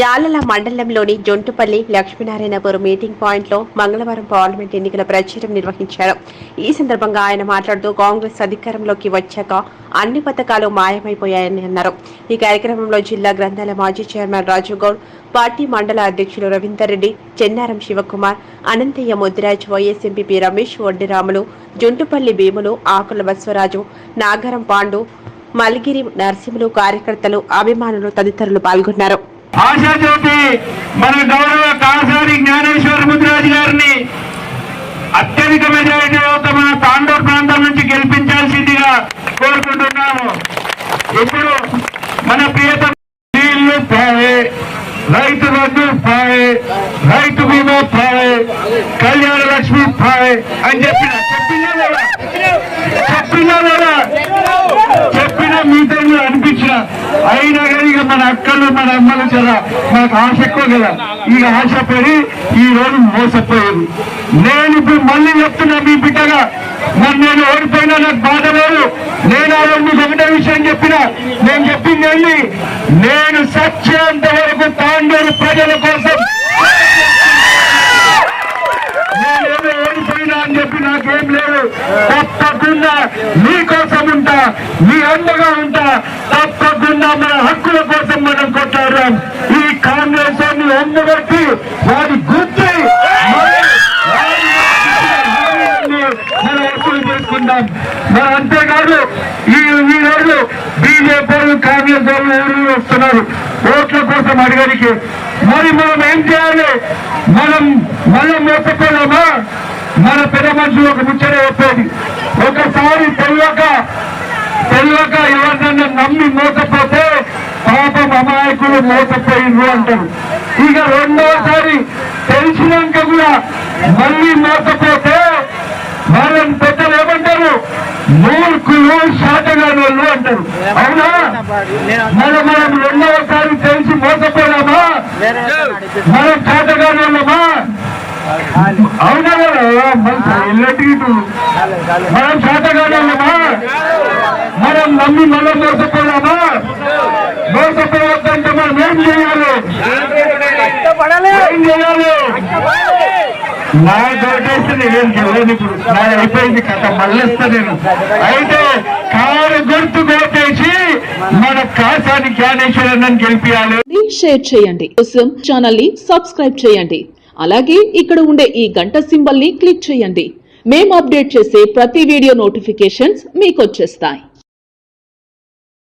యాలల మండలంలోని జొంటుపల్లి లక్ష్మీనారాయణపురం మీటింగ్ పాయింట్లో మంగళవారం పార్లమెంట్ ఎన్నికల ప్రచారం నిర్వహించారు. ఈ సందర్భంగా ఆయన మాట్లాడుతూ కాంగ్రెస్ అధికారంలోకి వచ్చాక అన్ని పథకాలు మాయమైపోయాయని అన్నారు. ఈ కార్యక్రమంలో జిల్లా గ్రంథాల మాజీ చైర్మన్ రాజుగౌడ్ పార్టీ మండల అధ్యక్షులు రవీందర్ రెడ్డి చెన్నారం శివకుమార్ అనంతయ్య ముద్దిరాజ్ వైఎస్ ఎంపీపీ రమేష్ వడ్డిరాములు జొంటుపల్లి భీములు ఆకుల బస్వరాజు నాగరం పాండు మల్గిరి నరసింహులు కార్యకర్తలు అభిమానులు తదితరులు పాల్గొన్నారు. ఆశాజ్యోతి మన గౌరవ కాసారి జ్ఞానేశ్వర ముద్రాజు గారిని అత్యధిక మెజారిటీతో మన తాండూరు ప్రాంతం నుంచి గెలిపించాల్సిందిగా కోరుకుంటున్నాము. ఇప్పుడు మన ప్రియత నీళ్ళు పాయే రైతు రద్దు పాయే రైతు బీమా పాయే కళ్యాణ లక్ష్మి పాయే అని చెప్పిన చెప్పినా లేదా చెప్పినా లేదా మన అక్కలు మన అమ్మలు కదా మనకు ఆశ ఎక్కువ కదా. ఈ ఆశ పడి ఈ రోజు మోసపోయేది. నేను ఇప్పుడు మళ్ళీ చెప్తున్నా మీ బిడ్డగా మరి నేను ఓడిపోయినా నాకు బాధ లేదు. నేను ఆ రోజు మీకు ఒకటే విషయం చెప్పిన. నేను చెప్పింది ఏంటి నేను సత్యంత వరకు తాండూరు ప్రజల కోసం నేనేదో ఓడిపోయినా అని చెప్పి నాకేం లేదు తప్పకుండా మీకోసం ఉంటా మీ అండగా ఉంటా తప్పకుండా మన హక్కుల కోసం మనం కొట్టాడాం ఈ కాంగ్రెస్ వారిని ఒంగబెట్టి వారి గుర్తి మన హక్కులు చేసుకుందాం. మరి అంతేకాదు ఈ ఈ బీజేపీ కాంగ్రెస్ వాళ్ళు ఊరు వస్తున్నారు? ఓట్ల కోసం అడగడానికి. మరి మనం ఏం చేయాలి? మనం మళ్ళీ మోసపోయామా మన పెద్ద మనుషులు ఒక ముచ్చట చెప్పేది. ఒకసారి తెలియక తెలియక ఎవరినైనా నమ్మి మోసపోతే పాపం అమాయకులు మోసపోయిండ్రు అంటారు. ఇక రెండోసారి తెలిసినాక కూడా మళ్ళీ మోసపోతే వాళ్ళని పెద్దలు ఏమంటారు? మూర్ఖులు శాతగాని వాళ్ళు అంటారు. అవునా? మన మనం రెండవసారి తెలిసి మోసపోయామా మనం శాతగాని వాళ్ళమా అవునా కదా మన ఇల్లటికి మనం శాతగానోళ్ళమా మనం నమ్మి మనం మోసపోయామా మోసపోవద్దంటే మనం ఏం చేయాలి? ఏం చేయాలి? నా దొరికేస్తే నేనేం చేయలేను ఇప్పుడు. నా అయిపోయింది కథ. మళ్ళిస్తా నేను. అయితే కారు గుర్తు కొట్టేసి మన కాసాని జ్ఞానేశ్వరన్ గెలిపియాలి. షేర్ చేయండి. కోసం ఛానల్ని సబ్స్క్రైబ్ చేయండి. అలాగే ఇక్కడ ఉండే ఈ గంట సింబల్ని క్లిక్ చేయండి. మేము అప్డేట్ చేసే ప్రతి వీడియో నోటిఫికేషన్స్ మీకు వచ్చేస్తాయి.